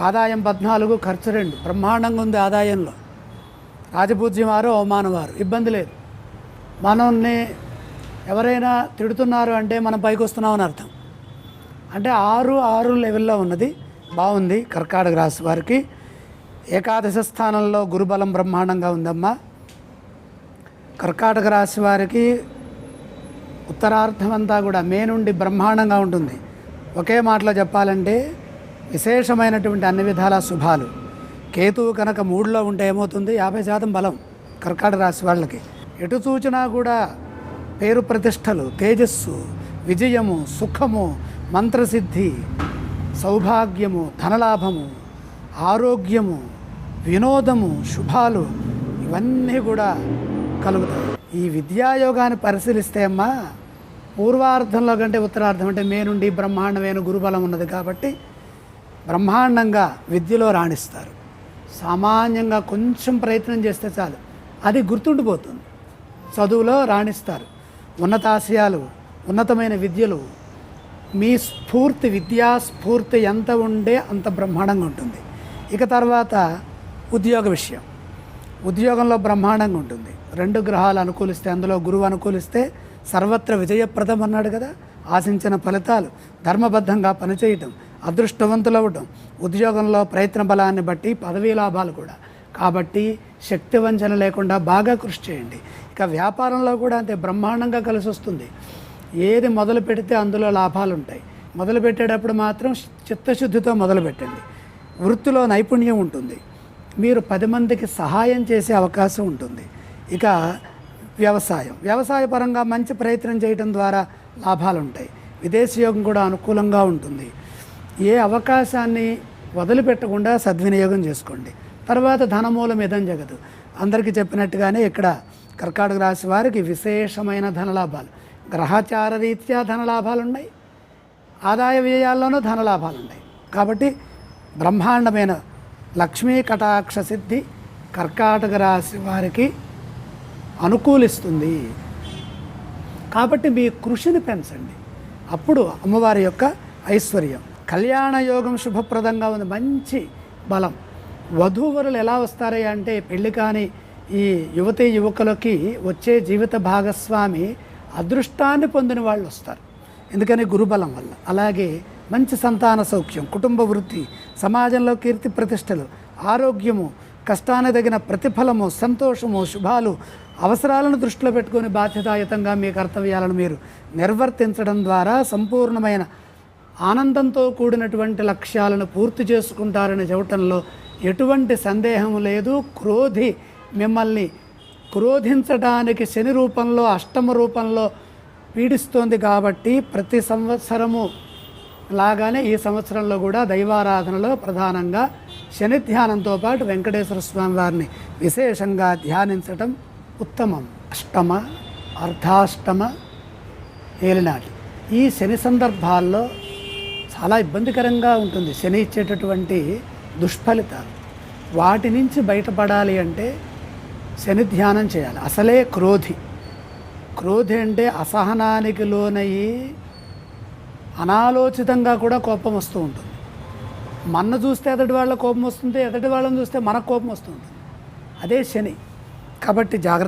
ఆదాయం పద్నాలుగు ఖర్చు రెండు. బ్రహ్మాండంగా ఉంది ఆదాయంలో. రాజపూజ్యం వారు ఇబ్బంది లేదు. మనల్ని ఎవరైనా తిడుతున్నారు అంటే మనం పైకి వస్తున్నామని అర్థం. అంటే ఆరు ఆరు లెవెల్లో ఉన్నది. బాగుంది. కర్కాటక రాశి వారికి ఏకాదశ స్థానంలో గురుబలం బ్రహ్మాండంగా ఉందమ్మా. కర్కాటక రాశి వారికి ఉత్తరార్థం అంతా కూడా మే నుండి బ్రహ్మాండంగా ఉంటుంది. ఒకే మాటలో చెప్పాలంటే విశేషమైనటువంటి అన్ని విధాల శుభాలు. కేతువు కనుక మూడులో ఉంటే ఏమవుతుంది? యాభై శాతం బలం కర్కాటక రాశి వాళ్ళకి. ఎటు చూచినా కూడా పేరు ప్రతిష్టలు తేజస్సు విజయము సుఖము మంత్రసిద్ధి సౌభాగ్యము ధనలాభము ఆరోగ్యము వినోదము శుభాలు ఇవన్నీ కూడా కలుగుతాయి. ఈ విద్యాయోగాన్ని పరిశీలిస్తే అమ్మా పూర్వార్ధంలో కంటే ఉత్తరార్ధం అంటే మే నుండి బ్రహ్మాండమైన గురుబలం ఉన్నది కాబట్టి బ్రహ్మాండంగా విద్యలో రాణిస్తారు. సామాన్యంగా కొంచెం ప్రయత్నం చేస్తే చాలు. అది గుర్తుండిపోతుంది. చదువులో రాణిస్తారు. ఉన్నతాశయాలు ఉన్నతమైన విద్యలు మీ స్ఫూర్తి విద్యా స్ఫూర్తి ఎంత ఉండే అంత బ్రహ్మాండంగా ఉంటుంది. ఇక తర్వాత ఉద్యోగ విషయం. ఉద్యోగంలో బ్రహ్మాండంగా ఉంటుంది. రెండు గ్రహాలు అనుకూలిస్తే అందులో గురువు అనుకూలిస్తే సర్వత్ర విజయప్రదం అన్నాడు కదా. ఆశించిన ఫలితాలు ధర్మబద్ధంగా పనిచేయటం. అదృష్టవంతులవ్వటం ఉద్యోగంలో ప్రయత్న బలాన్ని బట్టి పదవీ లాభాలు కూడా. కాబట్టి శక్తి వంచన లేకుండా బాగా కృషి చేయండి. ఇక వ్యాపారంలో కూడా అంతే బ్రహ్మాండంగా కలిసి వస్తుంది. ఏది మొదలు పెడితే అందులో లాభాలు ఉంటాయి. మొదలు పెట్టేటప్పుడు మాత్రం చిత్తశుద్ధితో మొదలు పెట్టండి. వృత్తిలో నైపుణ్యం ఉంటుంది. మీరు పది మందికి సహాయం చేసే అవకాశం ఉంటుంది. ఇక వ్యవసాయం. వ్యవసాయ పరంగా మంచి ప్రయత్నం చేయడం ద్వారా లాభాలు ఉంటాయి. విదేశీయోగం కూడా అనుకూలంగా ఉంటుంది. ఏ అవకాశాన్ని వదిలిపెట్టకుండా సద్వినియోగం చేసుకోండి. తర్వాత ధనమూలం ఇదం జగదు. అందరికీ చెప్పినట్టుగానే ఇక్కడ కర్కాటక రాశి వారికి విశేషమైన ధనలాభాలు. గ్రహచార రీత్యా ధనలాభాలు ఉన్నాయి ఆదాయ వ్యయాల్లోనూ ధనలాభాలు ఉన్నాయి కాబట్టి బ్రహ్మాండమైన లక్ష్మీ కటాక్ష సిద్ధి కర్కాటక రాశి వారికి అనుకూలిస్తుంది. కాబట్టి మీ కృషిని పెంచండి. అప్పుడు అమ్మవారి యొక్క ఐశ్వర్యం కళ్యాణ యోగం శుభప్రదంగా ఉంది. మంచి బలం. వధూవరులు ఎలా వస్తారయ్యా అంటే పెళ్ళి కాని ఈ యువతి యువకులకి వచ్చే జీవిత భాగస్వామి అదృష్టాన్ని పొందిన వాళ్ళు వస్తారు. ఎందుకని? గురుబలం వల్ల. అలాగే మంచి సంతాన సౌఖ్యం కుటుంబ వృద్ధి సమాజంలో కీర్తి ప్రతిష్టలు ఆరోగ్యము కష్టానికి తగిన ప్రతిఫలము సంతోషము శుభాలు అవసరాలను దృష్టిలో పెట్టుకొని బాధ్యతాయుతంగా మీ కర్తవ్యాలను మీరు నిర్వర్తించడం ద్వారా సంపూర్ణమైన ఆనందంతో కూడినటువంటి లక్ష్యాలను పూర్తి చేసుకుంటారని చెప్పటంలో ఎటువంటి సందేహం లేదు. క్రోధి మిమ్మల్ని క్రోధించడానికి శని రూపంలో అష్టమ రూపంలో పీడిస్తోంది కాబట్టి ప్రతి సంవత్సరము లాగానే ఈ సంవత్సరంలో కూడా దైవారాధనలో ప్రధానంగా శని ధ్యానంతో పాటు వెంకటేశ్వర స్వామి వారిని విశేషంగా ధ్యానించటం ఉత్తమం. అష్టమ అర్ధాష్టమ ఏలినాటి. ఈ శని సందర్భాల్లో చాలా ఇబ్బందికరంగా ఉంటుంది శని ఇచ్చేటటువంటి దుష్ఫలితాలు. వాటి నుంచి బయటపడాలి అంటే శని ధ్యానం చేయాలి. అసలే క్రోధి. క్రోధి అంటే అసహనానికి లోనయ్యి అనాలోచితంగా కూడా కోపం వస్తూ ఉంటుంది. మన చూస్తే ఎదటి వాళ్ళ కోపం వస్తుంది ఎదటి వాళ్ళని చూస్తే మనకు కోపం వస్తుంది అదే శని. కాబట్టి జాగ్రత్త